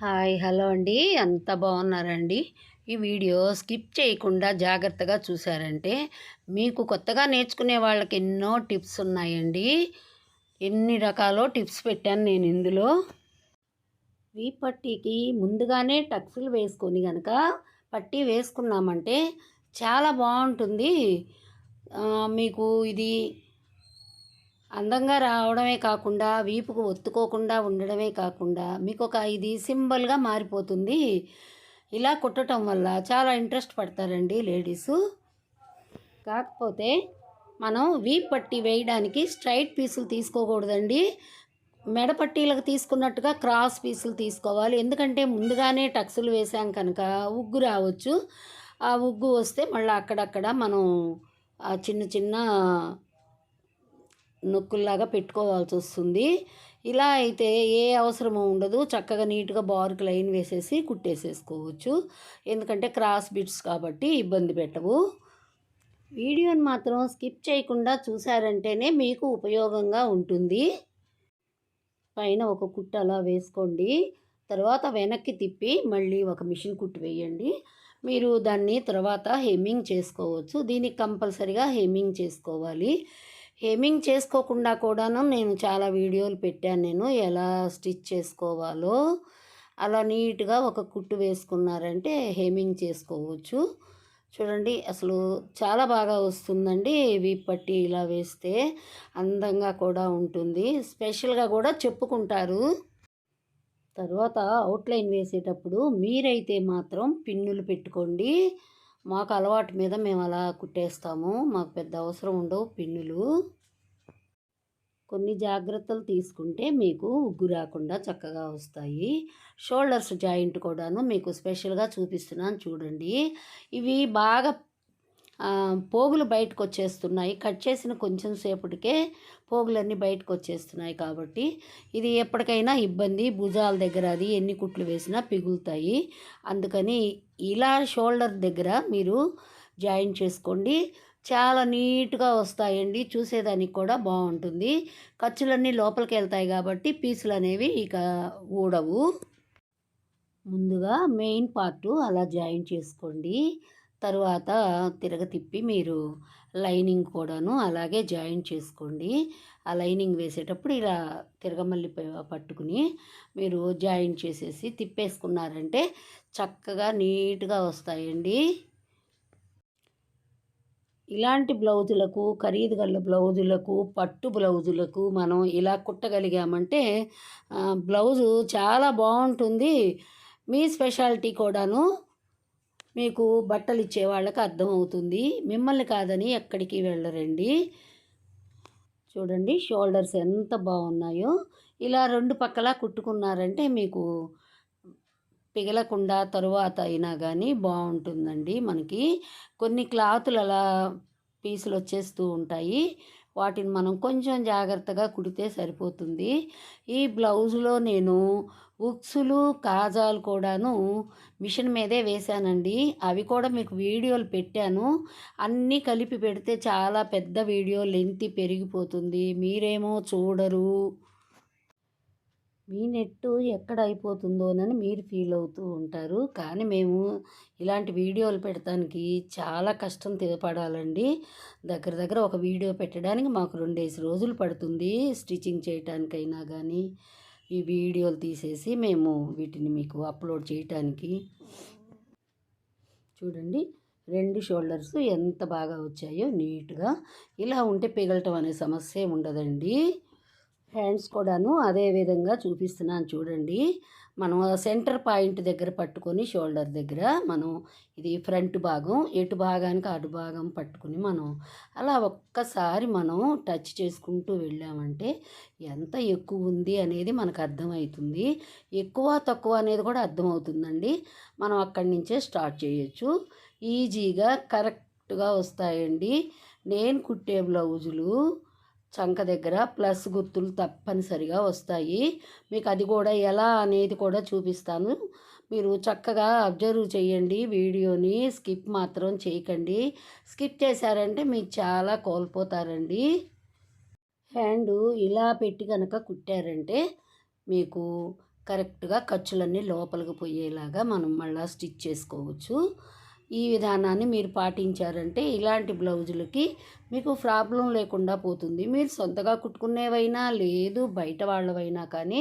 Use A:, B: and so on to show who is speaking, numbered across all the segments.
A: Hi hello అండి. అంత బాగున్నారండి? ఈ వీడియో స్కిప్ చేయకుండా జాగ్రత్తగా చూసారంటే మీకు కొత్తగా నేర్చుకునే వాళ్ళకి ఎన్నో టిప్స్ ఉన్నాయండి. ఎన్ని రకాలో టిప్స్ పెట్టాను నేను ఇందులో. వీ పట్టీకి ముందుగానే టక్సులు వేసుకొని కనుక పట్టీ వేసుకున్నామంటే చాలా బాగుంటుంది. మీకు ఇది అందంగా రావడమే కాకుండా వీపుకు ఒత్తుకోకుండా ఉండడమే కాకుండా మీకు ఒక ఇది సింబల్గా మారిపోతుంది. ఇలా కుట్టడం వల్ల చాలా ఇంట్రెస్ట్ పడతారండి లేడీసు. కాకపోతే మనం వీప్ పట్టి వేయడానికి స్ట్రైట్ పీసులు తీసుకోకూడదండి. మెడ పట్టీలకు తీసుకున్నట్టుగా క్రాస్ పీసులు తీసుకోవాలి. ఎందుకంటే ముందుగానే టక్సులు వేసాం కనుక ఉగ్గు రావచ్చు. ఆ ఉగ్గు వస్తే మళ్ళీ అక్కడక్కడ మనం ఆ చిన్న చిన్న నొక్కుల్లాగా పెట్టుకోవాల్సి వస్తుంది ఇలా అయితే ఏ అవసరము ఉండదు. చక్కగా నీట్గా బార్కి లైన్ వేసేసి కుట్టేసేసుకోవచ్చు. ఎందుకంటే క్రాస్ బిట్స్ కాబట్టి ఇబ్బంది పెట్టవు. వీడియోని మాత్రం స్కిప్ చేయకుండా చూసారంటేనే మీకు ఉపయోగంగా ఉంటుంది. పైన ఒక కుట్టు అలా వేసుకోండి. తర్వాత వెనక్కి తిప్పి మళ్ళీ ఒక మిషన్ కుట్టు వేయండి. మీరు దాన్ని తర్వాత హెమ్మింగ్ చేసుకోవచ్చు. దీనికి కంపల్సరిగా హెమ్మింగ్ చేసుకోవాలి. హెమ్మింగ్ చేసుకోకుండా కూడాను నేను చాలా వీడియోలు పెట్టాను నేను. ఎలా స్టిచ్ చేసుకోవాలో అలా నీట్గా ఒక కుట్టు వేసుకున్నారంటే హెమ్మింగ్ చేసుకోవచ్చు. చూడండి అసలు చాలా బాగా వస్తుందండి ఇవి పట్టి ఇలా వేస్తే. అందంగా కూడా ఉంటుంది. స్పెషల్గా కూడా చెప్పుకుంటారు. తర్వాత అవుట్లైన్ వేసేటప్పుడు మీరైతే మాత్రం పిన్నులు పెట్టుకోండి. మాకు అలవాటు మీద మేము అలా కుట్టేస్తాము. మాకు పెద్ద అవసరం ఉండవు పిన్నులు. కొన్ని జాగ్రత్తలు తీసుకుంటే మీకు ఉగ్గు రాకుండా చక్కగా వస్తాయి. షోల్డర్స్ జాయింట్ కూడాను మీకు స్పెషల్గా చూపిస్తున్నాను చూడండి. ఇవి బాగా పోగులు బయటకు వచ్చేస్తున్నాయి కట్ చేసిన కొంచెం సేపటికే పోగులన్నీ బయటకు వచ్చేస్తున్నాయి కాబట్టి ఇది ఎప్పటికైనా ఇబ్బంది. భుజాల దగ్గర అది ఎన్ని కుట్లు వేసినా పిగులుతాయి. అందుకని ఇలా షోల్డర్ దగ్గర మీరు జాయిన్ చేసుకోండి. చాలా నీట్గా వస్తాయండి. చూసేదానికి కూడా బాగుంటుంది. ఖర్చులన్నీ లోపలికి వెళ్తాయి కాబట్టి పీసులు అనేవి ఇక ఊడవు. ముందుగా మెయిన్ పార్ట్ అలా జాయిన్ చేసుకోండి. తరువాత తిరగ తిప్పి మీరు లైనింగ్ కూడాను అలాగే జాయిన్ చేసుకోండి. ఆ లైనింగ్ వేసేటప్పుడు ఇలా తిరగమల్లి పట్టుకుని మీరు జాయిన్ చేసేసి తిప్పేసుకున్నారంటే చక్కగా నీట్గా వస్తాయండి. ఇలాంటి బ్లౌజులకు ఖరీదు గల బ్లౌజులకు పట్టు బ్లౌజులకు మనం ఇలా కుట్టగలిగామంటే బ్లౌజు చాలా బాగుంటుంది. మీ స్పెషాలిటీ కూడాను మీకు బట్టలు ఇచ్చే వాళ్ళకి అర్థమవుతుంది మిమ్మల్ని కాదని ఎక్కడికి వెళ్ళరండి. చూడండి షోల్డర్స్ ఎంత బాగున్నాయో. ఇలా రెండు పక్కలా కుట్టుకున్నారంటే మీకు పిగలకుండా తరువాత అయినా కానీ బాగుంటుందండి మనకి. కొన్ని క్లాతులు అలా పీసులు వచ్చేస్తూ ఉంటాయి. వాటిని మనం కొంచెం జాగ్రత్తగా కుడితే సరిపోతుంది. ఈ బ్లౌజులో నేను ఉక్సులు కాజాలు కూడాను మిషన్ మీదే వేశానండి. అవి కూడా మీకు వీడియోలు పెట్టాను. అన్నీ కలిపి పెడితే చాలా పెద్ద వీడియో లెంత్ పెరిగిపోతుంది. మీరేమో చూడరు. మీ నెట్టు ఎక్కడ అయిపోతుందోనని మీరు ఫీల్ అవుతూ ఉంటారు. కానీ మేము ఇలాంటి వీడియోలు పెట్టడానికి చాలా కష్టం తెపడాలండి దగ్గర దగ్గర ఒక వీడియో పెట్టడానికి మాకు రెండేసి రోజులు పడుతుంది స్టిచ్చింగ్ చేయటానికైనా కానీ ఈ వీడియోలు తీసేసి మేము వీటిని మీకు అప్లోడ్ చేయటానికి. చూడండి రెండు షోల్డర్స్ ఎంత బాగా వచ్చాయో నీట్గా. ఇలా ఉంటే పిగలటం అనే సమస్య ఉండదండి. హ్యాండ్స్ కూడాను అదే విధంగా చూపిస్తున్నాను చూడండి. మనం సెంటర్ పాయింట్ దగ్గర పట్టుకొని షోల్డర్ దగ్గర మనం ఇది ఫ్రంట్ భాగం ఎటు భాగానికి అటు భాగం పట్టుకుని మనం అలా ఒక్కసారి మనం టచ్ చేసుకుంటూ వెళ్ళామంటే ఎంత ఎక్కువ ఉంది అనేది మనకు అర్థమవుతుంది. ఎక్కువ తక్కువ అనేది కూడా అర్థమవుతుందండి. మనం అక్కడి నుంచే స్టార్ట్ చేయొచ్చు. ఈజీగా కరెక్ట్గా వస్తాయండి. నేను కుట్టే బ్లౌజులు చంక దగ్గర ప్లస్ గుర్తులు తప్పనిసరిగా వస్తాయి. మీకు అది కూడా ఎలా అనేది కూడా చూపిస్తాను. మీరు చక్కగా అబ్జర్వ్ చేయండి వీడియోని. స్కిప్ మాత్రం చేయకండి. స్కిప్ చేశారంటే మీరు చాలా కోల్పోతారండి. హ్యాండ్ ఇలా పెట్టి కనుక కుట్టారంటే మీకు కరెక్ట్గా ఖర్చులన్నీ లోపలికి పోయేలాగా మనం మళ్ళీ స్టిచ్ చేసుకోవచ్చు. ఈ విధానాన్ని మీరు పాటించారంటే ఇలాంటి బ్లౌజులకి మీకు ప్రాబ్లం లేకుండా పోతుంది. మీరు సొంతగా కుట్టుకునేవైనా లేదు బయట వాళ్ళవైనా కానీ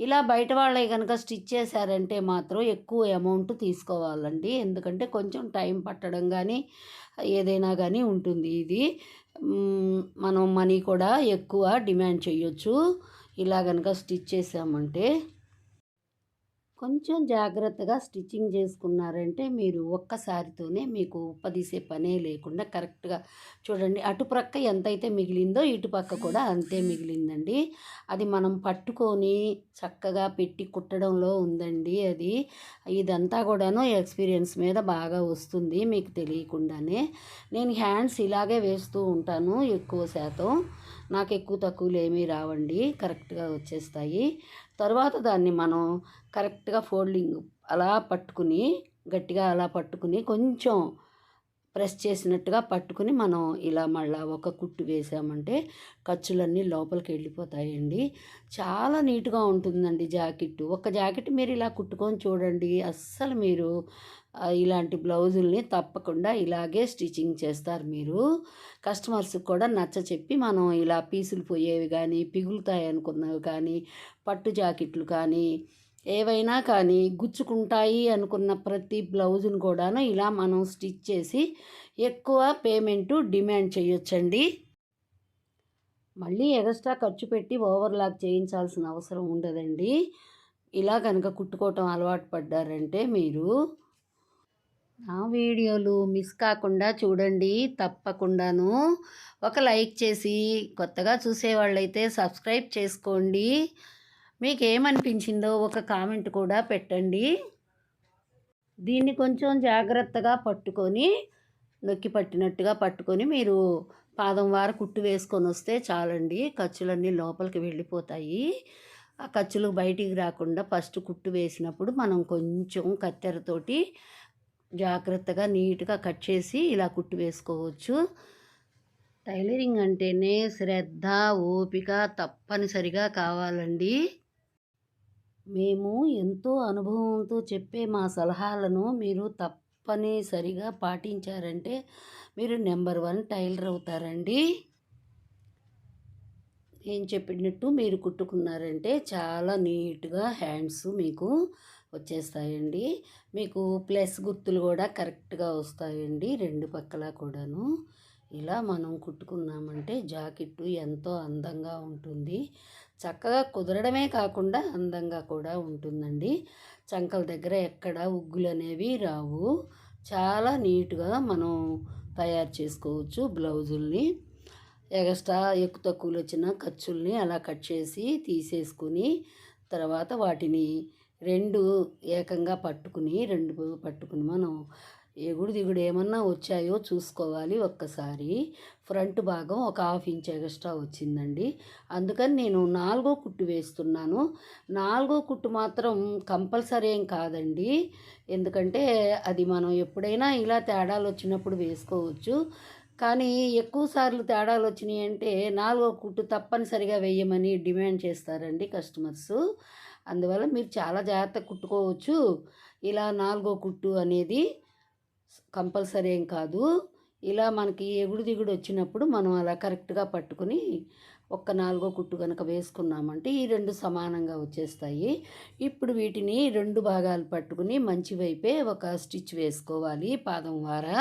A: ఇలా బయట వాళ్ళే కనుక స్టిచ్ చేశారంటే మాత్రం ఎక్కువ అమౌంట్ తీసుకోవాలండి. ఎందుకంటే కొంచెం టైం పట్టడం కానీ ఏదైనా కానీ ఉంటుంది ఇది. మనం మనీ కూడా ఎక్కువ డిమాండ్ చేయొచ్చు. ఇలా కనుక స్టిచ్ చేసామంటే కొంచెం జాగ్రత్తగా స్టిచ్చింగ్ చేసుకున్నారంటే మీరు ఒక్కసారితోనే మీకు ఉప్పదీసే పనే లేకుండా కరెక్ట్గా చూడండి అటుప్రక్క ఎంతైతే మిగిలిందో ఇటుపక్క కూడా అంతే మిగిలిందండి. అది మనం పట్టుకొని చక్కగా పెట్టి కుట్టడంలో ఉందండి అది. ఇదంతా కూడాను ఎక్స్పీరియన్స్ మీద బాగా వస్తుంది మీకు తెలియకుండానే. నేను హ్యాండ్స్ ఇలాగే వేస్తూ ఉంటాను ఎక్కువ శాతం. నాకు ఎక్కువ తక్కువలు ఏమీ రావండి కరెక్ట్గా వచ్చేస్తాయి. తర్వాత దాన్ని మనం కరెక్ట్గా ఫోల్డింగ్ అలా పట్టుకుని గట్టిగా అలా పట్టుకుని కొంచెం ప్రెస్ చేసినట్టుగా పట్టుకుని మనం ఇలా మళ్ళీ ఒక కుట్టు వేసామంటే ఖర్చులన్నీ లోపలికి వెళ్ళిపోతాయండి. చాలా నీట్గా ఉంటుందండి జాకెట్ ఒక జాకెట్ మీరు ఇలా కుట్టుకొని చూడండి. అస్సలు మీరు ఇలాంటి బ్లౌజుల్ని తప్పకుండా ఇలాగే స్టిచ్చింగ్ చేస్తారు మీరు. కస్టమర్స్కి కూడా నచ్చ చెప్పి మనం ఇలా పీసులు పోయేవి కానీ పిగులుతాయి అనుకున్నవి కానీ పట్టు జాకెట్లు కానీ ఏవైనా కానీ గుచ్చుకుంటాయి అనుకున్న ప్రతి బ్లౌజును కూడాను ఇలా మనం స్టిచ్ చేసి ఎక్కువ పేమెంట్ డిమాండ్ చేయొచ్చండి. మళ్ళీ ఎక్స్ట్రా ఖర్చు పెట్టి ఓవర్లాక్ చేయించాల్సిన అవసరం ఉండదండి. ఇలా కనుక కుట్టుకోవటం అలవాటు పడ్డారంటే మీరు నా వీడియోలు మిస్ కాకుండా చూడండి తప్పకుండాను. ఒక లైక్ చేసి కొత్తగా చూసేవాళ్ళైతే సబ్స్క్రైబ్ చేసుకోండి. మీకు ఏమనిపించిందో ఒక కామెంట్ కూడా పెట్టండి. దీన్ని కొంచెం జాగ్రత్తగా పట్టుకొని నొక్కి పట్టినట్టుగా పట్టుకొని మీరు పాదం వార కుట్టు వేసుకొని వస్తే చాలండి. ఖర్చులన్నీ లోపలికి వెళ్ళిపోతాయి. ఆ ఖర్చులు బయటికి రాకుండా ఫస్ట్ కుట్టు వేసినప్పుడు మనం కొంచెం కత్తెరతోటి జాగ్రత్తగా నీట్గా కట్ చేసి ఇలా కుట్టు వేసుకోవచ్చు. టైలరింగ్ అంటేనే శ్రద్ధ ఓపిక తప్పనిసరిగా కావాలండి. మేము ఎంతో అనుభవంతో చెప్పే మా సలహాలను మీరు తప్పనిసరిగా పాటించారంటే మీరు నెంబర్ వన్ టైలర్ అవుతారండి. ఏం చెప్పినట్టు మీరు కుట్టుకున్నారంటే చాలా నీట్గా హ్యాండ్స్ మీకు వచ్చేస్తాయండి. మీకు ప్లస్ గుర్తులు కూడా కరెక్ట్గా వస్తాయండి రెండు పక్కల కూడాను. ఇలా మనం కుట్టుకున్నామంటే జాకెట్టు ఎంతో అందంగా ఉంటుంది. చక్కగా కుదరడమే కాకుండా అందంగా కూడా ఉంటుందండి. చంకల దగ్గర ఎక్కడ ఉగ్గులు అనేవి రావు. చాలా నీట్గా మనం తయారు చేసుకోవచ్చు బ్లౌజుల్ని. ఎగస్ట్రా ఎక్కువ తక్కువలు వచ్చిన ఖర్చుల్ని అలా కట్ చేసి తీసేసుకుని తర్వాత వాటిని రెండు ఏకంగా పట్టుకుని రెండు పట్టుకుని మనం ఎగుడు దిగుడు ఏమన్నా వచ్చాయో చూసుకోవాలి ఒక్కసారి. ఫ్రంట్ భాగం ఒక హాఫ్ ఇంచ్ ఎక్స్ట్రా వచ్చిందండి. అందుకని నేను నాలుగో కుట్టు వేస్తున్నాను. నాలుగో కుట్టు మాత్రం కంపల్సరీ ఏం కాదండి. ఎందుకంటే అది మనం ఎప్పుడైనా ఇలా తేడాలు వచ్చినప్పుడు వేసుకోవచ్చు. కానీ ఎక్కువ సార్లు తేడాలు వచ్చినాయి అంటే నాలుగో కుట్టు తప్పనిసరిగా వేయమని డిమాండ్ చేస్తారండి కస్టమర్స్. అందువల్ల మీరు చాలా జాగ్రత్త కుట్టుకోవచ్చు. ఇలా నాలుగో కుట్టు అనేది కంపల్సరీ ఏం కాదు. ఇలా మనకి ఎగుడు దిగుడు వచ్చినప్పుడు మనం అలా కరెక్ట్గా పట్టుకుని ఒక్క నాలుగో కుట్టు కనుక వేసుకున్నామంటే ఈ రెండు సమానంగా వచ్చేస్తాయి. ఇప్పుడు వీటిని రెండు భాగాలు పట్టుకుని మంచి వైపే ఒక స్టిచ్ వేసుకోవాలి పాదం వారా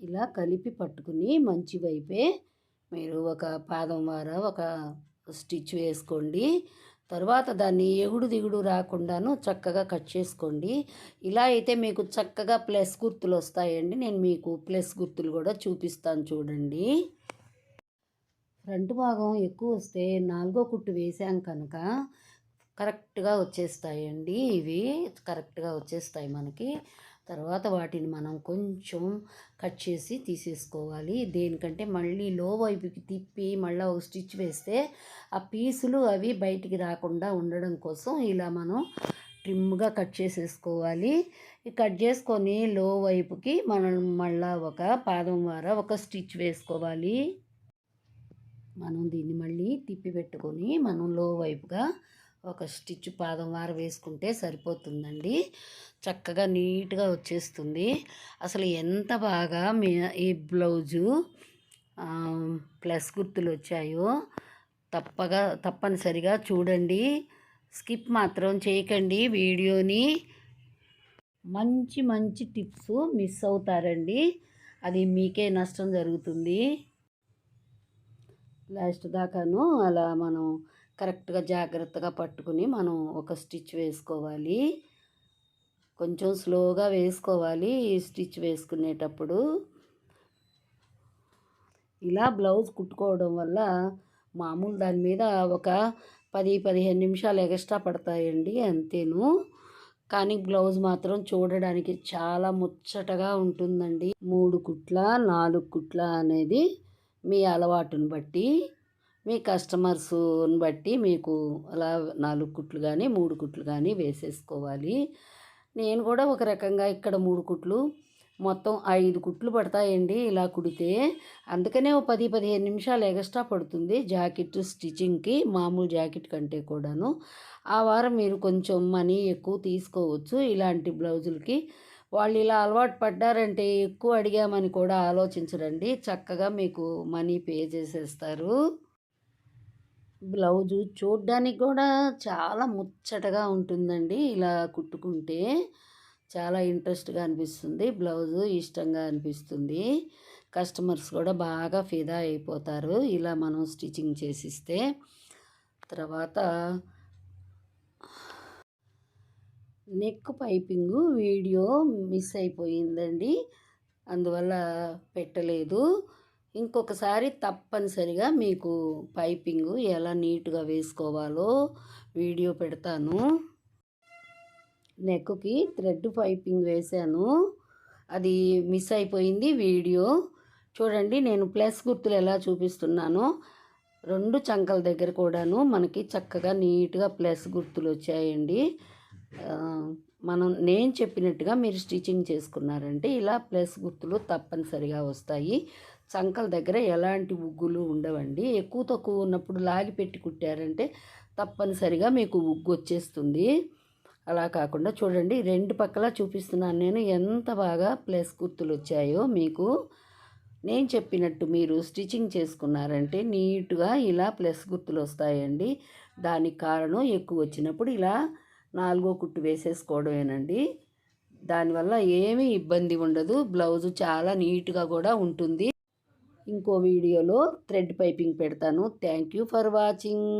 A: ఇలా కలిపి పట్టుకుని మంచి వైపే మీరు ఒక పాదం వార ఒక స్టిచ్ వేసుకోండి. తర్వాత దాన్ని ఎగుడు దిగుడు రాకుండాను చక్కగా కట్ చేసుకోండి. ఇలా అయితే మీకు చక్కగా ప్లస్ గుర్తులు వస్తాయండి. నేను మీకు ప్లస్ గుర్తులు కూడా చూపిస్తాను చూడండి. ఫ్రంట్ భాగం ఎక్కువ వస్తే నాలుగో కుట్టు వేసాం కనుక కరెక్ట్గా వచ్చేస్తాయండి ఇవి. కరెక్ట్గా వచ్చేస్తాయి మనకి. తర్వాత వాటిని మనం కొంచెం కట్ చేసి తీసేసుకోవాలి. దేనికంటే మళ్ళీ లో వైపుకి తిప్పి మళ్ళీ ఒక స్టిచ్ వేస్తే ఆ పీసులు అవి బయటికి రాకుండా ఉండడం కోసం ఇలా మనం ట్రిమ్గా కట్ చేసేసుకోవాలి. కట్ చేసుకొని లో వైపుకి మనం మళ్ళా ఒక పాదం వార ఒక స్టిచ్ వేసుకోవాలి. మనం దీన్ని మళ్ళీ తిప్పి పెట్టుకొని మనం లో వైపుగా ఒక స్టిచ్ పాదం వార వేసుకుంటే సరిపోతుందండి. చక్కగా నీట్గా వచ్చేస్తుంది. అసలు ఎంత బాగా మీ ఈ బ్లౌజు ప్లస్ గుర్తులు వచ్చాయో తప్పగా తప్పనిసరిగా చూడండి. స్కిప్ మాత్రం చేయకండి వీడియోని. మంచి మంచి టిప్స్ మిస్ అవుతారండి. అది మీకే నష్టం జరుగుతుంది. లాస్ట్ దాకాను అలా మనం కరెక్ట్గా జాగ్రత్తగా పట్టుకుని మనం ఒక స్టిచ్ వేసుకోవాలి. కొంచెం స్లోగా వేసుకోవాలి ఈ స్టిచ్ వేసుకునేటప్పుడు. ఇలా బ్లౌజ్ కుట్టుకోవడం వల్ల మామూలు దాని మీద ఒక పది పదిహేను నిమిషాలు ఎక్స్ట్రా పడతాయండి అంతేను. కానీ బ్లౌజ్ మాత్రం చూడడానికి చాలా ముచ్చటగా ఉంటుందండి. మూడు కుట్ల నాలుగు కుట్ల అనేది మీ అలవాటుని బట్టి. మీ కస్టమర్స్ని బట్టి మీకు అలా నాలుగు కుట్లు కానీ మూడు కుట్లు కానీ వేసేసుకోవాలి. నేను కూడా ఒక రకంగా ఇక్కడ మూడు కుట్లు మొత్తం ఐదు కుట్లు పడతాయండి ఇలా కుడితే. అందుకనే ఓ పది పదిహేను నిమిషాలు ఎక్స్ట్రా పడుతుంది జాకెట్ స్టిచ్చింగ్కి మామూలు జాకెట్ కంటే కూడాను. ఆ వారం మీరు కొంచెం మనీ ఎక్కువ తీసుకోవచ్చు ఇలాంటి బ్లౌజులకి. వాళ్ళు ఇలా అలవాటు పడ్డారంటే ఎక్కువ అడిగామని కూడా ఆలోచించరండి. చక్కగా మీకు మనీ పే చేసేస్తారు. బ్లౌజు చూడ్డానికి కూడా చాలా ముచ్చటగా ఉంటుందండి. ఇలా కుట్టుకుంటే చాలా ఇంట్రెస్ట్గా అనిపిస్తుంది. బ్లౌజు ఇష్టంగా అనిపిస్తుంది. కస్టమర్స్ కూడా బాగా ఫిదా అయిపోతారు. ఇలా మనం స్టిచ్చింగ్ చేసిస్తే. తర్వాత నెక్ పైపింగ్ వీడియో మిస్ అయిపోయిందండి. అందువల్ల పెట్టలేదు. ఇంకొకసారి తప్పనిసరిగా మీకు పైపింగ్ ఎలా నీట్గా వేసుకోవాలో వీడియో పెడతాను. నెక్కి థ్రెడ్ పైపింగ్ వేశాను అది మిస్ అయిపోయింది వీడియో. చూడండి నేను ప్లస్ గుర్తులు ఎలా చూపిస్తున్నానో. రెండు చంకల దగ్గర కూడాను మనకి చక్కగా నీట్గా ప్లస్ గుర్తులు వచ్చాయండి. మనం నేను చెప్పినట్టుగా మీరు స్టిచ్చింగ్ చేసుకున్నారంటే ఇలా ప్లస్ గుర్తులు తప్పనిసరిగా వస్తాయి. చంకల దగ్గర ఎలాంటి ఉగ్గులు ఉండవండి. ఎక్కువ తక్కువ ఉన్నప్పుడు లాగి పెట్టి కుట్టారంటే తప్పనిసరిగా మీకు ఉగ్గు వచ్చేస్తుంది. అలా కాకుండా చూడండి రెండు పక్కల చూపిస్తున్నాను నేను. ఎంత బాగా ప్లస్ గుర్తులు వచ్చాయో మీకు. నేను చెప్పినట్టు మీరు స్టిచ్చింగ్ చేసుకున్నారంటే నీట్గా ఇలా ప్లస్ గుర్తులు వస్తాయండి. దానికి కారణం ఎక్కువ వచ్చినప్పుడు ఇలా నాలుగో కుట్టు వేసేసుకోవడమేనండి. దానివల్ల ఏమీ ఇబ్బంది ఉండదు. బ్లౌజు చాలా నీట్గా కూడా ఉంటుంది. ఇంకో వీడియోలో థ్రెడ్ పైపింగ్ పెడతాను. Thank you for watching